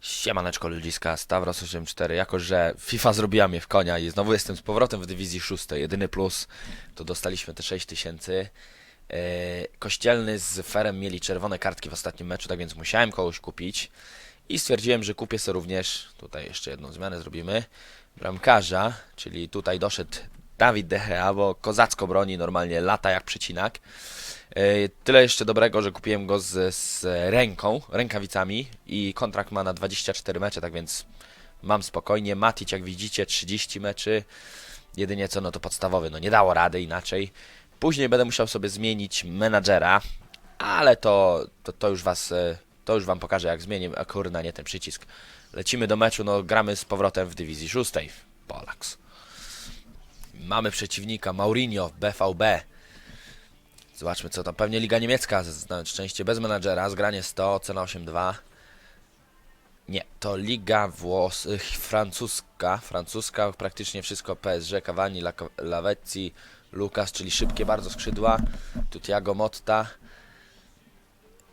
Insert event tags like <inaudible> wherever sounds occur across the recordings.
Siemaneczko ludziska, Stavros84, jako że FIFA zrobiła mnie w konia i znowu jestem z powrotem w dywizji szóstej. Jedyny plus to dostaliśmy te 6000. E, Kościelny z Ferem mieli czerwone kartki w ostatnim meczu, tak więc musiałem kogoś kupić. I stwierdziłem, że kupię sobie również, tutaj jeszcze jedną zmianę zrobimy, bramkarza, czyli tutaj doszedł Dawid De Gea, bo kozacko broni, normalnie lata jak przecinak. E, Tyle jeszcze dobrego, że kupiłem go z, z ręką, rękawicami i kontrakt ma na 24 mecze, tak więc mam spokojnie. Matic, jak widzicie, 30 meczy. Jedynie co, no to podstawowy, no nie dało rady inaczej. Później będę musiał sobie zmienić menadżera, ale to, to, to już was, e, to już wam pokażę jak zmienię, a kurna, nie ten przycisk. Lecimy do meczu, no gramy z powrotem w dywizji szóstej, Polax. Mamy przeciwnika Maurinho, BVB. Zobaczmy co tam. Pewnie Liga Niemiecka, na szczęście bez menadżera, zgranie 100, cena 8-2. Nie, to Liga Włos... y, francuska, francuska, praktycznie wszystko PSG, Cavani, Lavezzi, Lukas, czyli szybkie bardzo skrzydła. Tu Thiago Motta.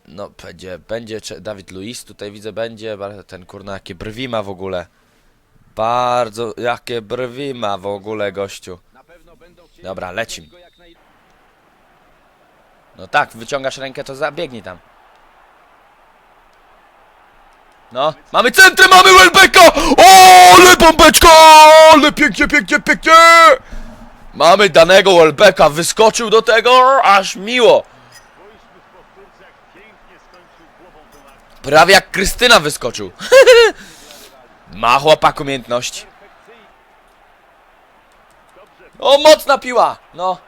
No, będzie, będzie Dawid Luiz, tutaj widzę będzie, ten kurna, jakie brwi ma w ogóle. Bardzo, jakie brwi ma w ogóle gościu. Dobra, lecim. No tak, wyciągasz rękę, to zabiegnij tam. No, mamy centrum, mamy Welbecka! O, ale bombeczka! Ale pięknie, pięknie, pięknie! Mamy danego Welbecka, wyskoczył do tego, aż miło. Prawie jak Krystyna wyskoczył. <laughs> Ma chłopak umiejętności. O, mocna piła! No.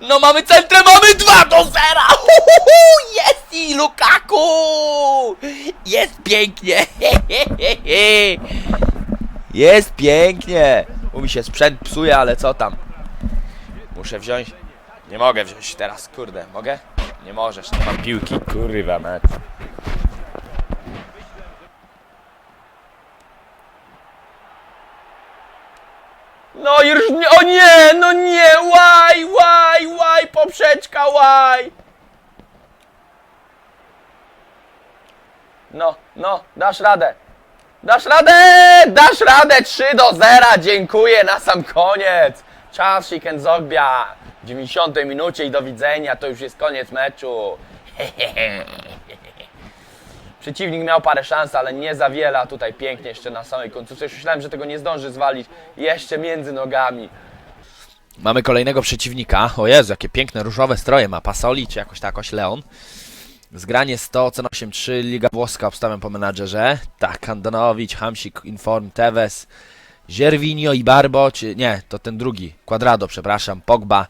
No mamy centrum, mamy 2 do 0! Uhuhu, Jest i Lukaku! Jest pięknie! <laughs> Jest pięknie! U mi się sprzęt psuje, ale co tam? Muszę wziąć... Nie mogę wziąć teraz, kurde, mogę? Nie możesz, nie mam piłki, kurwa mać. No już nie, o nie, no nie, łaj, łaj, łaj, poprzeczka, łaj. No, no, dasz radę. Dasz radę, dasz radę, 3 do 0, dziękuję, na sam koniec. Charles Shikenzogbia, w 90 minucie i do widzenia, to już jest koniec meczu. <laughs> Przeciwnik miał parę szans, ale nie za wiele, a tutaj pięknie jeszcze na samej końcówce. Już myślałem, że tego nie zdąży zwalić. Jeszcze między nogami. Mamy kolejnego przeciwnika. O Jezu, jakie piękne różowe stroje ma. Pasoli czy jakoś tak, jakoś Leon. Zgranie 100, cena 8-3, Liga Włoska obstawiam po menadżerze. Tak, Andanowicz, Hamsik, Inform, Tevez, Zierwinio i Barbo, czy nie, to ten drugi, Quadrado, przepraszam, Pogba.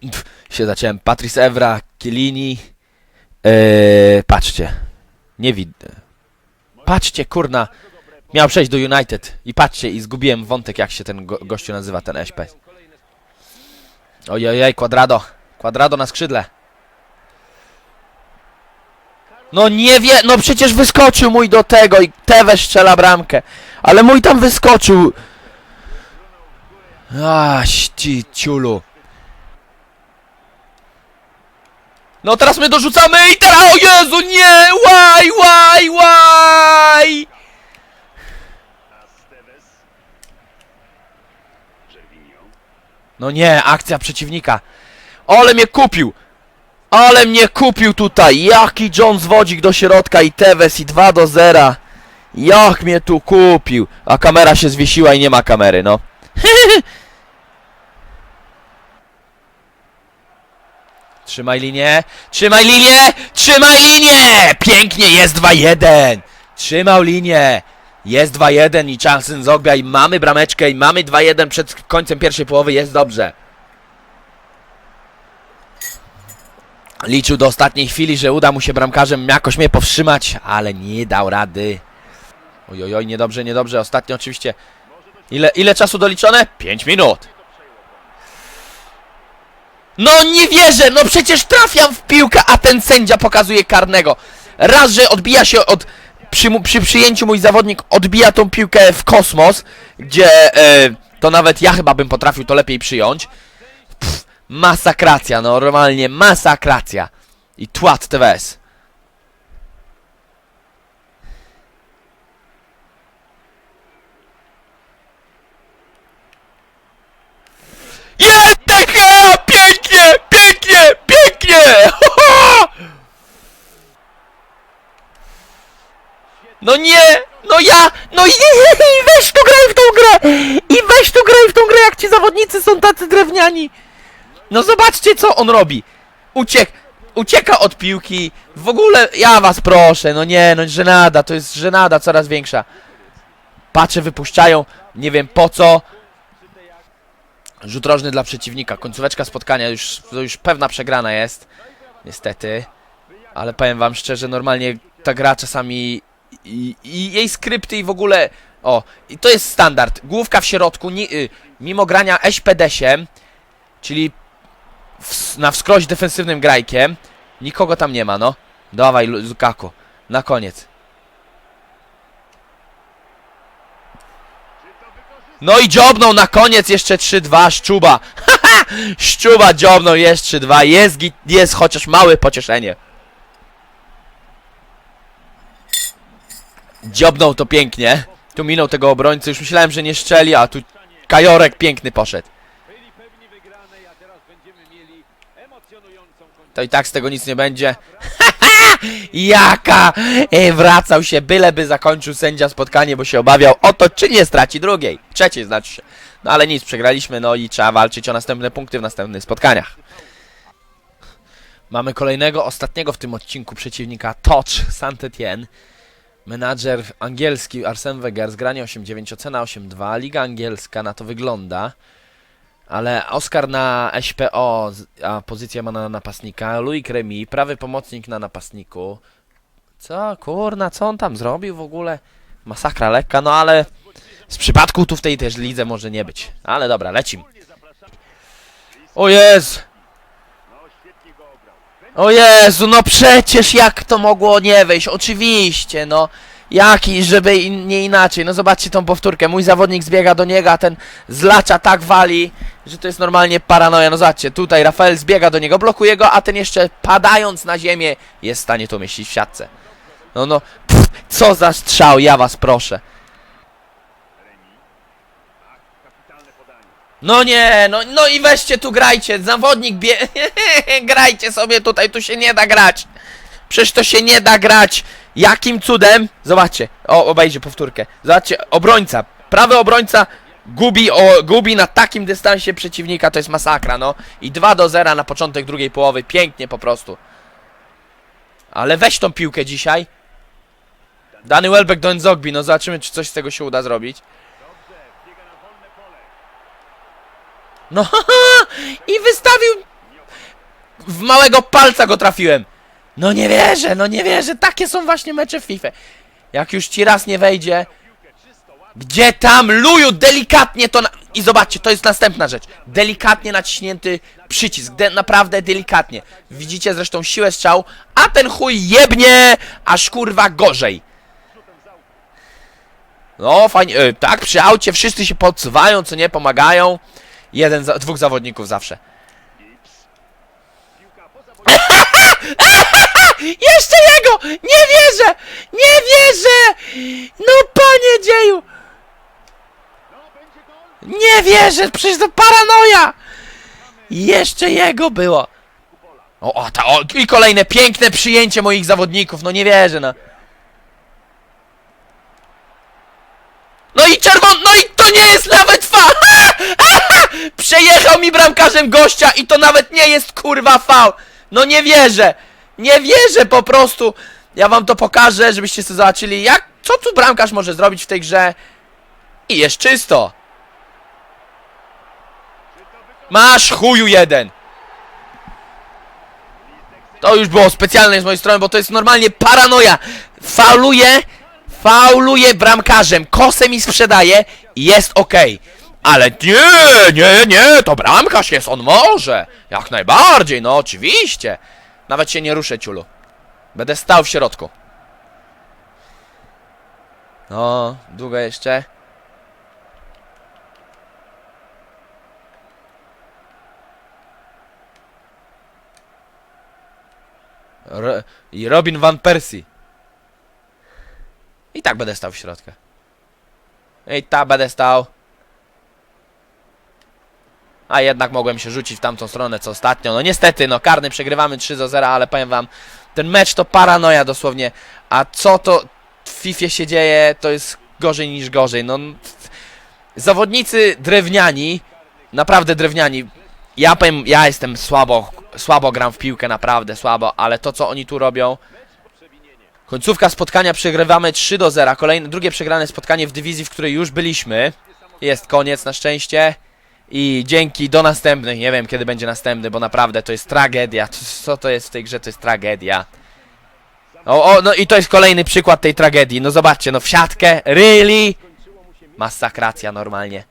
Pf, się zacząłem. Patrice Evra, Chiellini. Eee, patrzcie. Nie widzę. Patrzcie, kurna. Miał przejść do United. I patrzcie, i zgubiłem wątek, jak się ten go gościu nazywa, ten SP. Ojojej, Quadrado. Quadrado na skrzydle. No nie wie, no przecież wyskoczył mój do tego i Tevez strzela bramkę. Ale mój tam wyskoczył. Aś, ci ciulu. No teraz my dorzucamy i teraz, o Jezu, nie! Łaj, łaj, łaj! No nie, akcja przeciwnika. Ale mnie kupił! Ale mnie kupił tutaj! Jaki John zwodzik do środka i Tevez i 2 do 0. Jak mnie tu kupił! A kamera się zwiesiła i nie ma kamery, no. <laughs> Trzymaj linię, trzymaj linię, trzymaj linię! Pięknie, jest 2-1! Trzymał linię, jest 2-1 i Chansen Zogbia i mamy brameczkę i mamy 2-1 przed końcem pierwszej połowy, jest dobrze. Liczył do ostatniej chwili, że uda mu się bramkarzem jakoś mnie powstrzymać, ale nie dał rady. Ojojoj, niedobrze, niedobrze. Ostatnio oczywiście. Ile, ile czasu doliczone? 5 minut. No nie wierzę, no przecież trafiam w piłkę, a ten sędzia pokazuje karnego. Raz, że odbija się od... Przy, przy przyjęciu mój zawodnik odbija tą piłkę w kosmos, gdzie e, to nawet ja chyba bym potrafił to lepiej przyjąć. Pff, Masakracja, normalnie masakracja. I tłat TWS. Jest taka! Pięknie! Pięknie! Pięknie! Ho, ho! No nie! No ja! No i i weź tu graj w tą grę! I weź tu graj w tą grę, jak zawodnicy są tacy drewniani! No zobaczcie, co on robi! Uciek... Ucieka od piłki. W ogóle, ja was proszę, no nie, no żenada, to jest żenada coraz większa. Patrzę, wypuszczają, nie wiem po co. Rzut rożny dla przeciwnika. Końcóweczka spotkania już, już pewna przegrana jest. Niestety. Ale powiem wam szczerze, normalnie ta gra czasami i, i jej skrypty i w ogóle... O, i to jest standard. Główka w środku, ni, y, mimo grania SPD-siem, czyli w, na wskroś defensywnym grajkiem, nikogo tam nie ma, no. Dawaj, Lu- Lukaku. Na koniec. No i dziobnął na koniec jeszcze 3-2 Szczuba. <laughs> Szczuba dziobnął, jest 3-2. Jest, jest chociaż małe pocieszenie. Dziobnął to pięknie. Tu minął tego obrońcy. Już myślałem, że nie szczeli, a tu Kajorek piękny poszedł. To i tak z tego nic nie będzie. <laughs> Jaka! E, wracał się, byleby zakończył sędzia spotkanie, bo się obawiał o to, czy nie straci drugiej. Trzeciej znaczy się. No ale nic, przegraliśmy, no i trzeba walczyć o następne punkty w następnych spotkaniach. Mamy kolejnego, ostatniego w tym odcinku przeciwnika, Touch Saint-Étienne. Menadżer angielski Arsene Wenger, zgranie 8-9, ocena 8-2, Liga Angielska na to wygląda. Ale Oscar na SPO, a pozycja ma na napastnika. Louis Remy, prawy pomocnik na napastniku. Co, kurna, co on tam zrobił w ogóle? Masakra lekka, no ale z przypadku tu w tej też lidze może nie być. Ale dobra, lecim. O Jezu! O Jezu, no przecież jak to mogło nie wejść? Oczywiście, no. Jaki, żeby in, nie inaczej. No zobaczcie tą powtórkę. Mój zawodnik zbiega do niego, a ten zlacza tak wali, że to jest normalnie paranoja. No zobaczcie, tutaj Rafael zbiega do niego, blokuje go, a ten jeszcze padając na ziemię jest w stanie to umieścić w siatce. No, no, pff, co za strzał, ja was proszę. No nie, no, no i weźcie tu grajcie, zawodnik bie... <laughs> grajcie sobie tutaj, tu się nie da grać. Przecież to się nie da grać. Jakim cudem? Zobaczcie, o, obejdzie powtórkę. Zobaczcie, obrońca, prawy obrońca gubi, o, gubi na takim dystansie przeciwnika, to jest masakra, no. I 2 do 0 na początek drugiej połowy, pięknie po prostu. Ale weź tą piłkę dzisiaj. Dany Welbeck do Nzogbi, no zobaczymy, czy coś z tego się uda zrobić. No <laughs> i wystawił w małego palca go trafiłem. No nie wierzę, no nie wierzę. Takie są właśnie mecze w FIFA. Jak już ci raz nie wejdzie. Gdzie tam luju delikatnie to na... I zobaczcie, to jest następna rzecz. Delikatnie naciśnięty przycisk. De naprawdę delikatnie. Widzicie zresztą siłę strzał, a ten chuj jebnie aż kurwa gorzej. No fajnie, e, tak przy aucie wszyscy się podsuwają, co nie, pomagają. Jeden, za, dwóch zawodników zawsze. <laughs> Jeszcze jego! Nie wierzę! Nie wierzę! No panie dzieju! Nie wierzę! Przecież to paranoja! Jeszcze jego było! O, o, ta, o, i kolejne piękne przyjęcie moich zawodników, no nie wierzę, no. No i czerwon, no i to nie jest nawet fa! <laughs> Przejechał mi bramkarzem gościa i to nawet nie jest kurwa faul! No nie wierzę! Nie wierzę po prostu! Ja wam to pokażę, żebyście sobie zobaczyli, jak, co tu bramkarz może zrobić w tej grze. I jest czysto! Masz chuju jeden! To już było specjalne z mojej strony, bo to jest normalnie paranoja! Fauluje, fauluje bramkarzem, kosę mi sprzedaje jest okej. Ale nie, nie, nie, to bramkarz jest, on może. Jak najbardziej, no oczywiście. Nawet się nie ruszę, ciulu. Będę stał w środku. No, długo jeszcze. I Robin Van Persie. I tak będę stał w środku. I tak będę stał. A jednak mogłem się rzucić w tamtą stronę co ostatnio. No niestety, no karny przegrywamy 3 do 0, ale powiem wam, ten mecz to paranoja dosłownie. A co to w FIFA się dzieje, to jest gorzej niż gorzej. No zawodnicy drewniani, naprawdę drewniani. Ja powiem, ja jestem słabo, słabo gram w piłkę, naprawdę słabo, ale to co oni tu robią. Końcówka spotkania przegrywamy 3 do 0. Kolejne, drugie przegrane spotkanie w dywizji, w której już byliśmy. Jest koniec na szczęście. I dzięki do następnych. Nie wiem kiedy będzie następny, bo naprawdę to jest tragedia. Co- to jest w tej grze? To jest tragedia. O, o, no i to jest kolejny przykład tej tragedii. No zobaczcie, no w siatkę. Really? Masakracja normalnie.